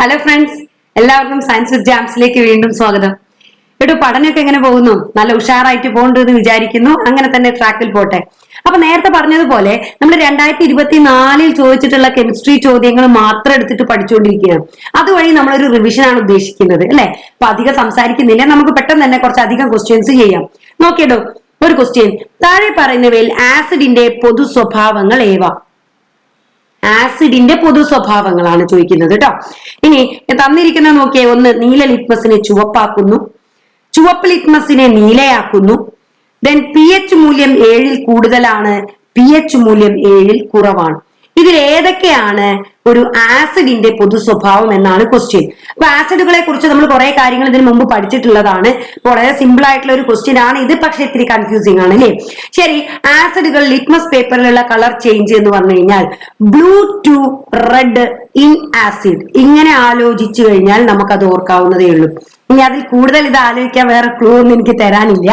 Hello friends എല്ലാവർക്കും science with ജാംസിലേക്ക് വീണ്ടും സ്വാഗതം. ഇവിടെ പഠനമൊക്കെ എങ്ങനെ പോകുന്നു? നല്ല ഉഷാറായിട്ട് പോകണ്ടു എന്ന് വിചാരിക്കുന്നു. അങ്ങനെ തന്നെ ട്രാക്കിൽ പോട്ടെ. അപ്പൊ നേരത്തെ പറഞ്ഞതുപോലെ നമ്മൾ രണ്ടായിരത്തി ഇരുപത്തി നാലിൽ ചോദിച്ചിട്ടുള്ള കെമിസ്ട്രി ചോദ്യങ്ങൾ മാത്രം എടുത്തിട്ട് പഠിച്ചുകൊണ്ടിരിക്കുകയാണ്. അതുവഴി നമ്മളൊരു റിവിഷൻ ആണ് ഉദ്ദേശിക്കുന്നത് അല്ലെ? അപ്പൊ അധികം സംസാരിക്കുന്നില്ല. നമുക്ക് പെട്ടെന്ന് തന്നെ കുറച്ച് അധികം ക്വസ്റ്റ്യൻസ് ചെയ്യാം. നോക്കിയടോ ഒരു ക്വസ്റ്റ്യൻ താഴെ പറയുന്നവയിൽ ആസിഡിന്റെ പൊതു സ്വഭാവങ്ങൾ ഏവ? ആസിഡിന്റെ പൊതു സ്വഭാവങ്ങളാണ് ചോദിക്കുന്നത് കേട്ടോ ഇനി തന്നിരിക്കുന്ന നോക്കിയേ ഒന്ന് നീല ലിറ്റ്മസിനെ ചുവപ്പാക്കുന്നു. ചുവപ്പ് ലിറ്റ്മസിനെ നീലയാക്കുന്നു. ദെൻ പി എച്ച് മൂല്യം ഏഴിൽ കൂടുതലാണ്. പി എച്ച് മൂല്യം ഏഴിൽ കുറവാണ്. ഇതിൽ ഏതൊക്കെയാണ് ഒരു ആസിഡിന്റെ പൊതു സ്വഭാവം എന്നാണ് ക്വസ്റ്റ്യൻ അപ്പൊ ആസിഡുകളെ കുറിച്ച് നമ്മൾ കുറെ കാര്യങ്ങൾ ഇതിനു മുമ്പ് പഠിച്ചിട്ടുള്ളതാണ്. വളരെ സിമ്പിൾ ആയിട്ടുള്ള ഒരു ക്വസ്റ്റ്യൻ ആണ്. ഇത് പക്ഷെ ഇത്തിരി കൺഫ്യൂസിംഗ് ആണ് അല്ലേ? ശരി ആസിഡുകൾ ലിറ്റ്മസ് പേപ്പറിലുള്ള കളർ ചേഞ്ച് എന്ന് പറഞ്ഞു കഴിഞ്ഞാൽ blue to red in acid ഇങ്ങനെ ആലോചിച്ചു കഴിഞ്ഞാൽ നമുക്കത് ഓർക്കാവുന്നതേ ഉള്ളൂ. ഇനി അതിൽ കൂടുതൽ ഇത് ആലോചിക്കാൻ വേറെ ക്ലൂ ഒന്നും എനിക്ക് തരാനില്ല.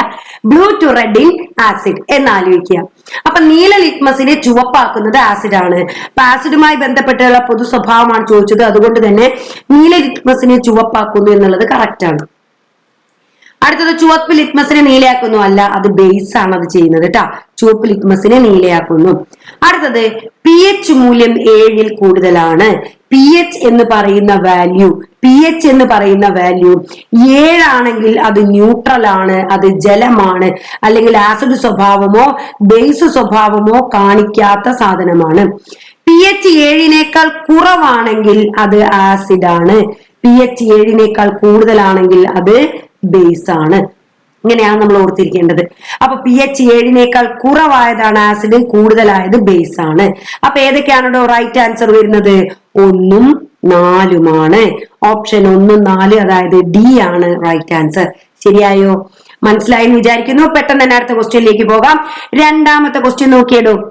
Blue to red in acid എന്ന് ആലോചിക്കുക അപ്പൊ നീല ലിറ്റ്മസിനെ ചുവപ്പാക്കുന്നത് ആസിഡ് ആണ് അപ്പൊ ആസിഡുമായി ബന്ധപ്പെട്ടുള്ള പൊതു സ്വഭാവമാണ് ചോദിച്ചത്. അതുകൊണ്ട് തന്നെ നീല ലിറ്റ്മസിനെ ചുവപ്പാക്കുന്നു എന്നുള്ളത് കറക്റ്റ് ആണ്. അടുത്തത് ചുവപ്പ് ലിറ്റ്മസിനെ നീലയാക്കുന്നു. അല്ല അത് ബേസ് ആണ് അത് ചെയ്യുന്നത് കേട്ടാ ചുവപ്പ് ലിറ്റ്മസിനെ നീലയാക്കുന്നു. അടുത്തത് പി എച്ച് മൂല്യം ഏഴിൽ കൂടുതലാണ്. പി എച്ച് എന്ന് പറയുന്ന വാല്യൂ പി എച്ച് എന്ന് പറയുന്ന വാല്യൂ ഏഴാണെങ്കിൽ അത് ന്യൂട്രൽ ആണ് അത് ജലമാണ് അല്ലെങ്കിൽ ആസിഡ് സ്വഭാവമോ ബേസ് സ്വഭാവമോ കാണിക്കാത്ത സാധനമാണ്. പി എച്ച് ഏഴിനേക്കാൾ കുറവാണെങ്കിൽ അത് ആസിഡ് ആണ്. പി എച്ച് ഏഴിനേക്കാൾ കൂടുതലാണെങ്കിൽ അത് ബേസ് ആണ്. ഇങ്ങനെയാണ് നമ്മൾ ഓർത്തിരിക്കേണ്ടത്. അപ്പൊ പി എച്ച് ഏഴിനേക്കാൾ കുറവായതാണ് ആസിഡ് കൂടുതലായത് ബേസ് ആണ്. അപ്പൊ ഏതൊക്കെയാണോ റൈറ്റ് ആൻസർ വരുന്നത്? ഒന്നും നാലുമാണ്. ഓപ്ഷൻ ഒന്നും നാല് അതായത് ഡി ആണ് റൈറ്റ് ആൻസർ ശരിയായോ? മനസ്സിലായി എന്ന് വിചാരിക്കുന്നു. പെട്ടെന്ന് തന്നെ അടുത്ത ക്വസ്റ്റ്യനിലേക്ക് പോകാം. രണ്ടാമത്തെ ക്വസ്റ്റ്യൻ നോക്കിയിടൂ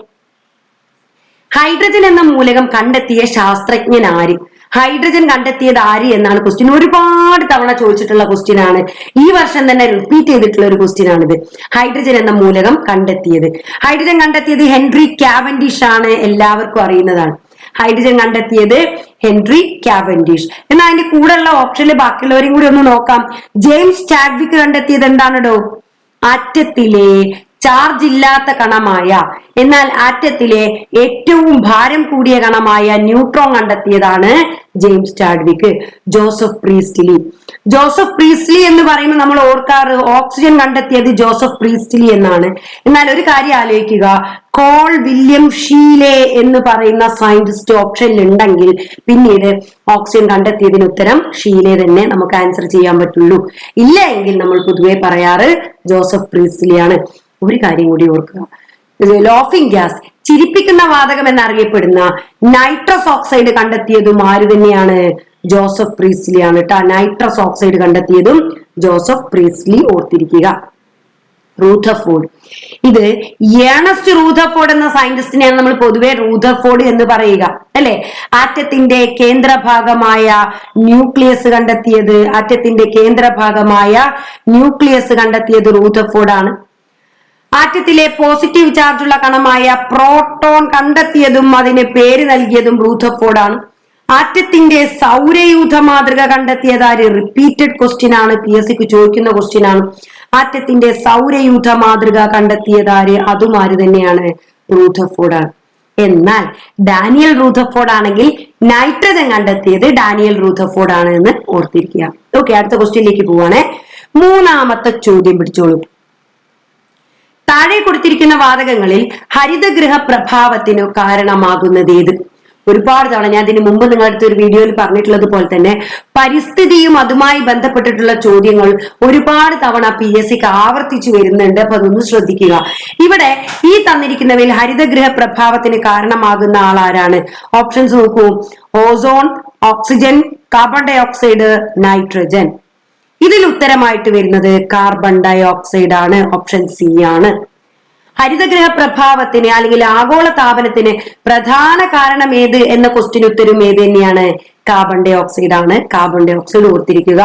ഹൈഡ്രജൻ എന്ന മൂലകം കണ്ടെത്തിയ ശാസ്ത്രജ്ഞൻ ആര്? ഹൈഡ്രജൻ കണ്ടെത്തിയത് ആര് എന്നാണ് ക്വസ്റ്റ്യൻ ഒരുപാട് തവണ ചോദിച്ചിട്ടുള്ള ക്വസ്റ്റ്യൻ ആണ്. ഈ വർഷം തന്നെ റിപ്പീറ്റ് ചെയ്തിട്ടുള്ള ഒരു ക്വസ്റ്റ്യൻ ആണിത്. ഹൈഡ്രജൻ എന്ന മൂലകം കണ്ടെത്തിയത്. ഹൈഡ്രജൻ കണ്ടെത്തിയത് ഹെൻറി കാവൻഡിഷ് ആണ്. എല്ലാവർക്കും അറിയുന്നതാണ്. ഹൈഡ്രജൻ കണ്ടെത്തിയത് ഹെൻറി കാവൻഡിഷ്. എന്നാൽ അതിന്റെ കൂടെയുള്ള ഓപ്ഷനിൽ ബാക്കിയുള്ളവരെയും കൂടി ഒന്ന് നോക്കാം. ജെയിംസ് ചാഡ്വിക്ക് കണ്ടെത്തിയത് എന്താണോ ആറ്റത്തിലെ ചാർജ് ഇല്ലാത്ത കണമായ എന്നാൽ ആറ്റത്തിലെ ഏറ്റവും ഭാരം കൂടിയ കണമായ neutron കണ്ടെത്തിയതാണ് James Chadwick Joseph Priestley. Joseph Priestley എന്ന് പറയുമ്പോൾ നമ്മൾ ഓർക്കാറ് ഓക്സിജൻ കണ്ടെത്തിയത് ജോസഫ് പ്രീസ്റ്റിലി എന്നാണ്. എന്നാൽ ഒരു കാര്യം ആലോചിക്കുക കോൾ വില്യം ഷീലെ എന്ന് പറയുന്ന സയന്റിസ്റ്റ് ഓപ്ഷനിൽ ഉണ്ടെങ്കിൽ പിന്നീട് ഓക്സിജൻ കണ്ടെത്തിയതിന് ഉത്തരം ഷീലെ തന്നെ നമുക്ക് ആൻസർ ചെയ്യാൻ പറ്റുള്ളൂ. ഇല്ല എങ്കിൽ നമ്മൾ പൊതുവെ പറയാറ് ജോസഫ് പ്രീസ്റ്റ്ലിയാണ്. ഒരു കാര്യം കൂടി ഓർക്കുക. ലോഫിംഗ് ഗ്യാസ് ചിരിപ്പിക്കുന്ന വാതകം എന്നറിയപ്പെടുന്ന നൈട്രസ് ഓക്സൈഡ് കണ്ടെത്തിയതും ആര് തന്നെയാണ്? ജോസഫ് പ്രീസ്ലി ആണ് കേട്ടോ നൈട്രസ് ഓക്സൈഡ് കണ്ടെത്തിയതും ജോസഫ് പ്രീസ്ലി ഓർത്തിരിക്കുക. റൂഥഫോർഡ് ഇത് ഏണസ്റ്റ് റൂഥഫോർഡ് എന്ന സയന്റിസ്റ്റിനെയാണ് നമ്മൾ പൊതുവെ റൂഥഫോർഡ് എന്ന് പറയുക. അല്ലെ? ആറ്റത്തിന്റെ കേന്ദ്രഭാഗമായ ന്യൂക്ലിയസ് കണ്ടെത്തിയത് ആറ്റത്തിന്റെ കേന്ദ്രഭാഗമായ ന്യൂക്ലിയസ് കണ്ടെത്തിയത് റൂഥഫോർഡ് ആണ് ആറ്റത്തിലെ പോസിറ്റീവ് ചാർജുള്ള കണമായ പ്രോട്ടോൺ കണ്ടെത്തിയതും അതിന് പേര് നൽകിയതും റൂഥഫോർഡാണ് ആറ്റത്തിന്റെ സൗരയൂഥ മാതൃക കണ്ടെത്തിയത് ആര്? റിപ്പീറ്റഡ് ക്വസ്റ്റ്യൻ ആണ്. പി എസ് സിക്ക് ചോദിക്കുന്ന ക്വസ്റ്റ്യൻ ആണ്. ആറ്റത്തിന്റെ സൗരയൂഥ മാതൃക കണ്ടെത്തിയത് ആര്? അതും ആര് തന്നെയാണ്? റൂഥഫോർഡ് ആണ് എന്നാൽ ഡാനിയൽ റൂഥഫോർഡ് ആണെങ്കിൽ നൈട്രജൻ കണ്ടെത്തിയത് ഡാനിയൽ റൂഥഫോർഡ് ആണ് എന്ന് ഓർത്തിരിക്കുക. ഓക്കെ അടുത്ത ക്വസ്റ്റ്യനിലേക്ക് പോവാണേ. മൂന്നാമത്തെ ചോദ്യം പിടിച്ചോളൂ. താഴെ കൊടുത്തിരിക്കുന്ന വാതകങ്ങളിൽ ഹരിതഗൃഹ പ്രഭാവത്തിനു കാരണമാകുന്നത് ഏത്? ഒരുപാട് തവണ ഞാൻ ഇതിന് മുമ്പ് നിങ്ങളുടെ അടുത്ത് ഒരു വീഡിയോയിൽ പറഞ്ഞിട്ടുള്ളത് പോലെ തന്നെ പരിസ്ഥിതിയും അതുമായി ബന്ധപ്പെട്ടിട്ടുള്ള ചോദ്യങ്ങൾ ഒരുപാട് തവണ പി എസ് സിക്ക് ആവർത്തിച്ചു വരുന്നുണ്ട് അപ്പൊ അതൊന്ന് ശ്രദ്ധിക്കുക. ഇവിടെ ഈ തന്നിരിക്കുന്നവയിൽ ഹരിതഗൃഹ പ്രഭാവത്തിന് കാരണമാകുന്ന ആളാരാണ് ഓപ്ഷൻസ് നോക്കൂ. Ozone oxygen carbon dioxide nitrogen ഇതിൽ ഉത്തരമായിട്ട് വരുന്നത് കാർബൺ ഡൈ ഓക്സൈഡ് ആണ് ഓപ്ഷൻ സി ആണ്. ഹരിതഗ്രഹ പ്രഭാവത്തിന് അല്ലെങ്കിൽ ആഗോള താപനത്തിന് പ്രധാന കാരണം ഏത് എന്ന ക്വസ്റ്റ്യൻ ഉത്തരം ഏത് തന്നെയാണ്? കാർബൺ ഡൈ ഓക്സൈഡ് ആണ് കാർബൺ ഡൈ ഓക്സൈഡ് ഓർത്തിരിക്കുക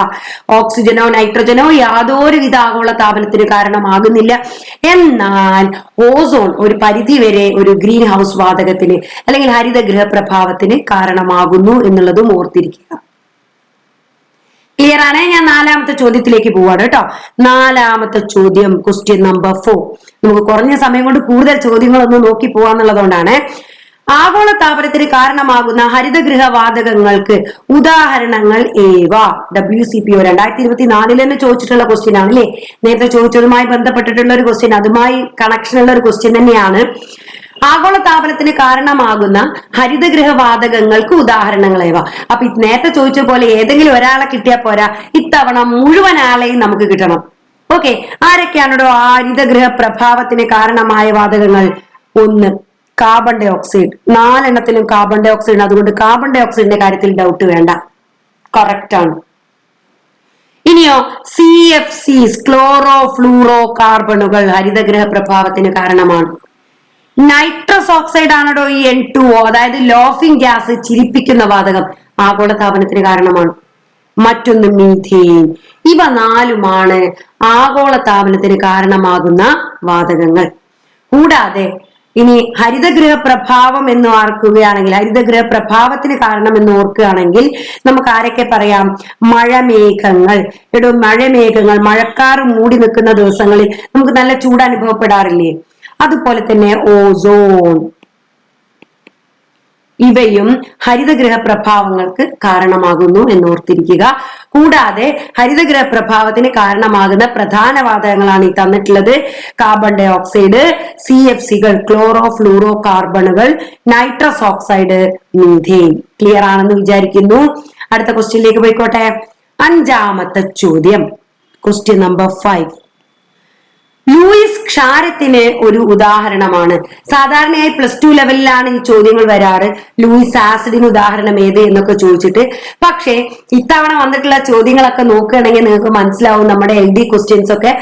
ഓക്സിജനോ നൈട്രജനോ യാതൊരുവിധ ആഗോള താപനത്തിന് കാരണമാകുന്നില്ല. എന്നാൽ ഓസോൺ ഒരു പരിധി വരെ ഒരു ഗ്രീൻ ഹൗസ് വാതകത്തിന് അല്ലെങ്കിൽ ഹരിതഗ്രഹ പ്രഭാവത്തിന് കാരണമാകുന്നു എന്നുള്ളതും ഓർത്തിരിക്കുക. ക്ലിയർ ആണ്? ഞാൻ നാലാമത്തെ ചോദ്യത്തിലേക്ക് പോവാണ് കേട്ടോ. നാലാമത്തെ ചോദ്യം ക്വസ്റ്റ്യൻ നമ്പർ ഫോർ നമുക്ക് കുറഞ്ഞ സമയം കൊണ്ട് കൂടുതൽ ചോദ്യങ്ങളൊന്നും നോക്കി പോവാന്നുള്ളതുകൊണ്ടാണ്. ആഗോള താപനത്തിന് കാരണമാകുന്ന ഹരിതഗൃഹ വാതകങ്ങൾക്ക് ഉദാഹരണങ്ങൾ ഏവ? ഡബ്ല്യു സി പി ഒ രണ്ടായിരത്തി ഇരുപത്തി നാലിൽ തന്നെ ചോദിച്ചിട്ടുള്ള ക്വസ്റ്റ്യൻ ആണ് അല്ലേ നേരത്തെ ചോദിച്ചതുമായി ബന്ധപ്പെട്ടിട്ടുള്ള ഒരു ക്വസ്റ്റ്യൻ അതുമായി കണക്ഷൻ ഉള്ള ഒരു ക്വസ്റ്റ്യൻ തന്നെയാണ്. ആഗോള താപനത്തിന് കാരണമാകുന്ന ഹരിതഗൃഹ വാതകങ്ങൾക്ക് ഉദാഹരണങ്ങളേവ. അപ്പൊ നേരത്തെ ചോദിച്ച പോലെ ഏതെങ്കിലും ഒരാളെ കിട്ടിയാൽ പോരാ. ഇത്തവണ മുഴുവൻ ആളെയും നമുക്ക് കിട്ടണം. ഓക്കെ. ആരൊക്കെയാണോ ഹരിതഗൃഹ പ്രഭാവത്തിന് കാരണമായ വാതകങ്ങൾ? ഒന്ന് കാർബൺ ഡൈ ഓക്സൈഡ് നാലെണ്ണത്തിലും കാർബൺ ഡൈ ഓക്സൈഡ് അതുകൊണ്ട് കാർബൺ ഡൈ ഓക്സൈഡിന്റെ കാര്യത്തിൽ ഡൗട്ട് വേണ്ട. കറക്റ്റ് ആണ്. ഇനിയോ C F Cs chloro fluoro കാർബണുകൾ ഹരിതഗ്രഹ പ്രഭാവത്തിന് കാരണമാണ്. നൈട്രസ് ഓക്സൈഡ് ആണോ ഈ എൻ ടു ഒ അതായത് ലോഫിംഗ് ഗ്യാസ് ചിരിപ്പിക്കുന്ന വാതകം. ആഗോളതാപനത്തിന് കാരണമാണ്. മറ്റൊന്ന് മീഥേൻ. ഇവ നാലുമാണ് ആഗോള താപനത്തിന് കാരണമാകുന്ന വാതകങ്ങൾ. കൂടാതെ ഇനി ഹരിതഗൃഹ പ്രഭാവം എന്ന് ഓർക്കുകയാണെങ്കിൽ ഹരിതഗൃഹ പ്രഭാവത്തിന് കാരണം എന്ന് ഓർക്കുകയാണെങ്കിൽ നമുക്ക് ആരൊക്കെ പറയാം? മഴമേഘങ്ങൾ. എടോ മഴമേഘങ്ങൾ. മഴക്കാറ് മൂടി നിൽക്കുന്ന ദിവസങ്ങളിൽ നമുക്ക് നല്ല ചൂട് അനുഭവപ്പെടാറില്ലേ? അതുപോലെ തന്നെ ഓസോൺ. ഇവയും ഹരിതഗ്രഹ പ്രഭാവങ്ങൾക്ക് കാരണമാകുന്നു എന്നോർത്തിരിക്കുക. കൂടാതെ ഹരിതഗ്രഹ പ്രഭാവത്തിന് കാരണമാകുന്ന പ്രധാന വാതകങ്ങളാണ് ഈ തന്നിട്ടുള്ളത്. Carbon dioxide C F സികൾ ക്ലോറോ ഫ്ലൂറോ കാർബണുകൾ നൈട്രസ് ഓക്സൈഡ് മീഥേൻ ക്ലിയർ ആണെന്ന് വിചാരിക്കുന്നു. അടുത്ത ക്വസ്റ്റ്യനിലേക്ക് പോയിക്കോട്ടെ. അഞ്ചാമത്തെ ചോദ്യം. ക്വസ്റ്റ്യൻ നമ്പർ ഫൈവ് ലൂയിസ് ക്ഷാരത്തിന് ഒരു ഉദാഹരണമാണ്. സാധാരണയായി പ്ലസ് ടു ലെവലിലാണ് ഈ ചോദ്യങ്ങൾ വരാറ്. ലൂയിസ് ആസിഡിന് ഉദാഹരണം ഏത് എന്നൊക്കെ ചോദിച്ചിട്ട്. പക്ഷേ ഇത്തവണ വന്നിട്ടുള്ള ചോദ്യങ്ങളൊക്കെ നോക്കുകയാണെങ്കിൽ നിങ്ങൾക്ക് മനസ്സിലാവും നമ്മുടെ എൽ ഡി ക്വസ്റ്റ്യൻസ് ഒക്കെ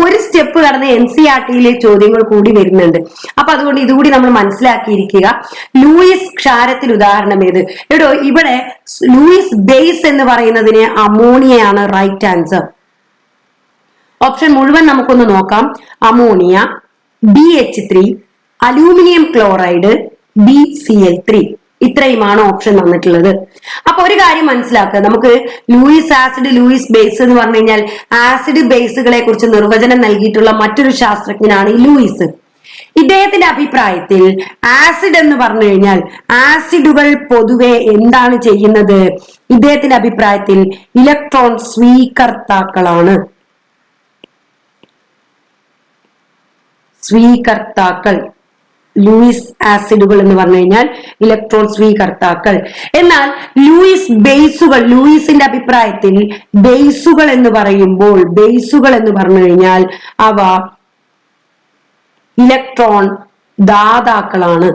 ഒരു സ്റ്റെപ്പ് കടന്ന് എൻ സി ആർ ടിയിലെ ചോദ്യങ്ങൾ കൂടി വരുന്നുണ്ട്. അപ്പൊ അതുകൊണ്ട് ഇതുകൂടി നമ്മൾ മനസ്സിലാക്കിയിരിക്കുക. ലൂയിസ് ക്ഷാരത്തിന് ഉദാഹരണം ഏത്? എടോ ഇവിടെ ലൂയിസ് ബേസ് എന്ന് പറയുന്നതിന് അമോണിയയാണ് റൈറ്റ് ആൻസർ ഓപ്ഷൻ മുഴുവൻ നമുക്കൊന്ന് നോക്കാം. Ammonia B H three aluminium chloride B C L three ഇത്രയുമാണ് ഓപ്ഷൻ തന്നിട്ടുള്ളത്. അപ്പൊ ഒരു കാര്യം മനസ്സിലാക്കുക. നമുക്ക് ലൂയിസ് ആസിഡ് ലൂയിസ് ബേസ് എന്ന് പറഞ്ഞു കഴിഞ്ഞാൽ ആസിഡ് ബേസുകളെ കുറിച്ച് നിർവചനം നൽകിയിട്ടുള്ള മറ്റൊരു ശാസ്ത്രജ്ഞനാണ് ഈ ലൂയിസ് ഇദ്ദേഹത്തിന്റെ അഭിപ്രായത്തിൽ ആസിഡ് എന്ന് പറഞ്ഞു കഴിഞ്ഞാൽ ആസിഡുകൾ പൊതുവെ എന്താണ് ചെയ്യുന്നത്? ഇദ്ദേഹത്തിന്റെ അഭിപ്രായത്തിൽ ഇലക്ട്രോൺ സ്വീകർത്താക്കളാണ്. സ്വീകർത്താക്കൾ ലൂയിസ് ആസിഡുകൾ എന്ന് പറഞ്ഞു കഴിഞ്ഞാൽ ഇലക്ട്രോൺ സ്വീകർത്താക്കൾ. എന്നാൽ ലൂയിസ് ബേസുകൾ ലൂയിസിന്റെ അഭിപ്രായത്തിൽ ബേസുകൾ എന്ന് പറയുമ്പോൾ ബേസുകൾ എന്ന് പറഞ്ഞു കഴിഞ്ഞാൽ അവ ഇലക്ട്രോൺ ദാതാക്കളാണ്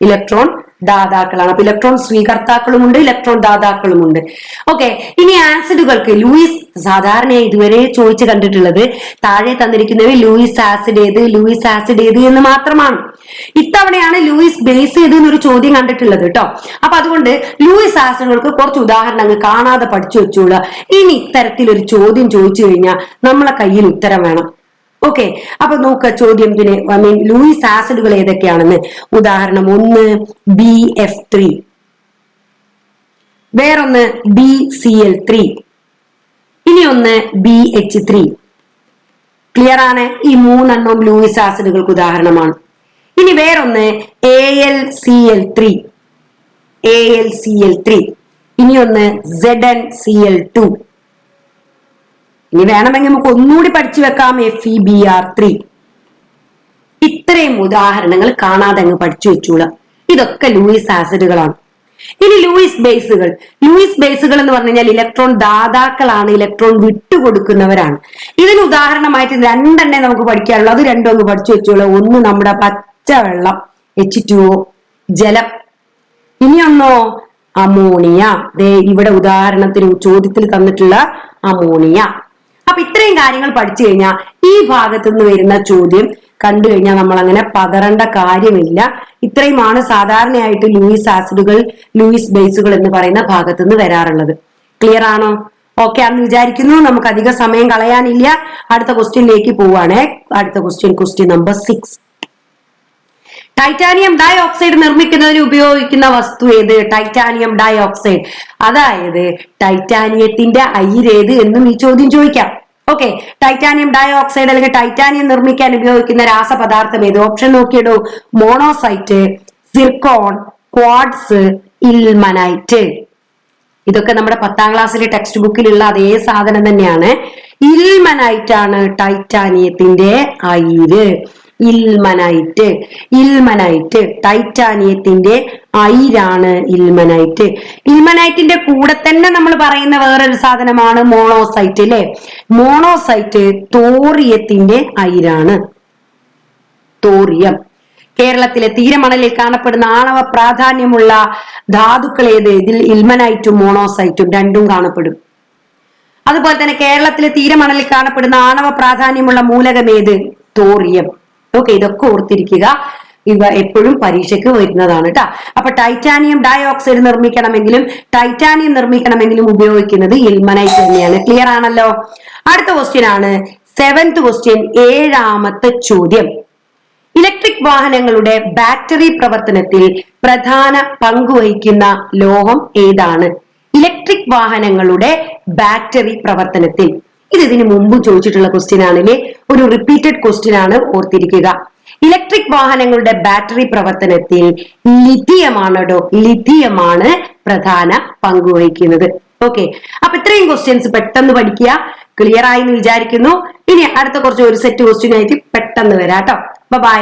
ഇലക്ട്രോൺ ദാതാക്കളാണ്. അപ്പൊ ഇലക്ട്രോൺ സ്വീകർത്താക്കളുമുണ്ട് ഇലക്ട്രോൺ ദാതാക്കളുമുണ്ട്. ഓക്കെ ഇനി ആസിഡുകൾക്ക് ലൂയിസ് സാധാരണയായി ഇതുവരെ ചോദിച്ചു കണ്ടിട്ടുള്ളത് താഴെ തന്നിരിക്കുന്നവ ലൂയിസ് ആസിഡ് ഏത് ലൂയിസ് ആസിഡ് ഏത് എന്ന് മാത്രമാണ്. ഇത്തവണയാണ് ലൂയിസ് ബേസ് ചെയ്ത് എന്നൊരു ചോദ്യം കണ്ടിട്ടുള്ളത് കേട്ടോ അപ്പൊ അതുകൊണ്ട് ലൂയിസ് ആസിഡുകൾക്ക് കുറച്ച് ഉദാഹരണങ്ങൾ കാണാതെ പഠിച്ചു വെച്ചോളുക. ഇനി ഇത്തരത്തിലൊരു ചോദ്യം ചോദിച്ചു കഴിഞ്ഞാൽ നമ്മളെ കയ്യിൽ ഉത്തരം വേണം. ഓക്കെ അപ്പൊ നോക്ക ചോദ്യത്തിന് ഐ മീൻ ലൂയിസ് ആസിഡുകൾ ഏതൊക്കെയാണെന്ന്. ഉദാഹരണം ഒന്ന് ബി എഫ് ത്രീ വേറൊന്ന് ബി സി എൽ ത്രീ ഇനി ഒന്ന് ബി എച്ച് ത്രീ ക്ലിയർ ആണ്? ഈ മൂന്നെണ്ണവും ലൂയിസ് ആസിഡുകൾക്ക് ഉദാഹരണമാണ്. ഇനി വേറൊന്ന് A L C L three A L C L three ഇനി ഒന്ന് Z N C L two ഇനി വേണമെങ്കിൽ നമുക്ക് ഒന്നുകൂടി പഠിച്ചു വെക്കാം F E B R three ഇത്രയും ഉദാഹരണങ്ങൾ കാണാതെ അങ്ങ് പഠിച്ചു വെച്ചൂടാ. ഇതൊക്കെ ലൂയിസ് ആസിഡുകളാണ്. ഇനി ലൂയിസ് ബേസുകൾ. ലൂയിസ് ബേസുകൾ എന്ന് പറഞ്ഞു കഴിഞ്ഞാൽ ഇലക്ട്രോൺ ദാതാക്കളാണ് ഇലക്ട്രോൺ വിട്ടുകൊടുക്കുന്നവരാണ്. ഇതിന് ഉദാഹരണമായിട്ട് രണ്ടെണ്ണേ നമുക്ക് പഠിക്കാനുള്ളൂ. അത് രണ്ടും അങ്ങ് പഠിച്ചു വെച്ചോളൂ. ഒന്ന് നമ്മുടെ പച്ചവെള്ളം എച്ച് ടു ജലം. ഇനിയൊന്നോ അമോണിയ. ദേ ഇവിടെ ഉദാഹരണത്തിന് ചോദ്യത്തിൽ തന്നിട്ടുള്ള അമോണിയ. അപ്പൊ ഇത്രയും കാര്യങ്ങൾ പഠിച്ചു കഴിഞ്ഞാൽ ഈ ഭാഗത്തു നിന്ന് വരുന്ന ചോദ്യം കണ്ടു കഴിഞ്ഞാൽ നമ്മൾ അങ്ങനെ പതറേണ്ട കാര്യമില്ല. ഇത്രയുമാണ് സാധാരണയായിട്ട് ലൂയിസ് ആസിഡുകൾ ലൂയിസ് ബേസുകൾ എന്ന് പറയുന്ന ഭാഗത്തു നിന്ന് വരാറുള്ളത്. ക്ലിയർ ആണോ? ഓക്കെ ആണെന്ന് വിചാരിക്കുന്നു. നമുക്ക് അധിക സമയം കളയാനില്ല. അടുത്ത ക്വസ്റ്റ്യനിലേക്ക് പോവാണേ. അടുത്ത question question number six titanium dioxide നിർമ്മിക്കുന്നതിന് ഉപയോഗിക്കുന്ന വസ്തു ഏത്? ടൈറ്റാനിയം ഡൈ ഓക്സൈഡ് അതായത് ടൈറ്റാനിയത്തിന്റെ അയിരേത് എന്നും ഈ ചോദ്യം ചോദിക്കാം. ഓക്കെ ടൈറ്റാനിയം ഡൈ ഓക്സൈഡ് അല്ലെങ്കിൽ ടൈറ്റാനിയം നിർമ്മിക്കാൻ ഉപയോഗിക്കുന്ന രാസപദാർത്ഥം ഏത്? ഓപ്ഷൻ നോക്കിയിടൂ. മോണോസൈറ്റ് സിർക്കോൺ ക്വാഡ്സ് ഇൽമനൈറ്റ് ഇതൊക്കെ നമ്മുടെ പത്താം ക്ലാസ്സിലെ ടെക്സ്റ്റ് ബുക്കിലുള്ള അതേ സാധനം തന്നെയാണ്. ഇൽമനൈറ്റ് ആണ് ടൈറ്റാനിയത്തിന്റെ അയിര്. ഇൽമനൈറ്റ്. ഇൽമനൈറ്റ് ടൈറ്റാനിയത്തിന്റെ അയിരാണ് ഇൽമനൈറ്റ്. ഇൽമനൈറ്റിന്റെ കൂടെ തന്നെ നമ്മൾ പറയുന്ന വേറൊരു സാധനമാണ് മോണോസൈറ്റ് അല്ലെ? മോണോസൈറ്റ് തോറിയത്തിന്റെ അയിരാണ് തോറിയം. കേരളത്തിലെ തീരമണലിൽ കാണപ്പെടുന്ന ആണവ പ്രാധാന്യമുള്ള ധാതുക്കൾ ഏത്? ഇതിൽ ഇൽമനൈറ്റും മോണോസൈറ്റും രണ്ടും കാണപ്പെടും. അതുപോലെ തന്നെ കേരളത്തിലെ തീരമണലിൽ കാണപ്പെടുന്ന ആണവ പ്രാധാന്യമുള്ള മൂലകം ഏത്? തോറിയം. ഓക്കെ ഇതൊക്കെ ഓർത്തിരിക്കുക. ഇവ എപ്പോഴും പരീക്ഷയ്ക്ക് വരുന്നതാണ് കേട്ടോ അപ്പൊ ടൈറ്റാനിയം ഡൈ ഓക്സൈഡ് നിർമ്മിക്കണമെങ്കിലും ടൈറ്റാനിയം നിർമ്മിക്കണമെങ്കിലും ഉപയോഗിക്കുന്നത് ഇൽമനൈറ്റ് തന്നെയാണ്. ക്ലിയർ ആണല്ലോ? അടുത്ത ക്വസ്റ്റ്യൻ ആണ്. സെവൻത് ക്വസ്റ്റ്യൻ ഏഴാമത്തെ ചോദ്യം. ഇലക്ട്രിക് വാഹനങ്ങളുടെ ബാറ്ററി പ്രവർത്തനത്തിൽ പ്രധാന പങ്കുവഹിക്കുന്ന ലോഹം ഏതാണ്? ഇലക്ട്രിക് വാഹനങ്ങളുടെ ബാറ്ററി പ്രവർത്തനത്തിൽ. ഇത് ഇതിന് മുമ്പ് ചോദിച്ചിട്ടുള്ള ക്വസ്റ്റ്യൻ ആണല്ലേ ഒരു റിപ്പീറ്റഡ് ക്വസ്റ്റ്യൻ ആണ് ഓർത്തിരിക്കുക. ഇലക്ട്രിക് വാഹനങ്ങളുടെ ബാറ്ററി പ്രവർത്തനത്തിൽ ലിഥിയമാണ് കേട്ടോ ലിഥിയമാണ് പ്രധാന പങ്കുവഹിക്കുന്നത് ഓക്കെ അപ്പൊ ഇത്രയും ക്വസ്റ്റ്യൻസ് പെട്ടെന്ന് പഠിക്കുക. ക്ലിയർ ആയി എന്ന് വിചാരിക്കുന്നു. ഇനി അടുത്ത കുറച്ച് ഒരു സെറ്റ് ക്വസ്റ്റ്യൻ ആയിട്ട് പെട്ടെന്ന് വരാം കേട്ടോ ബൈ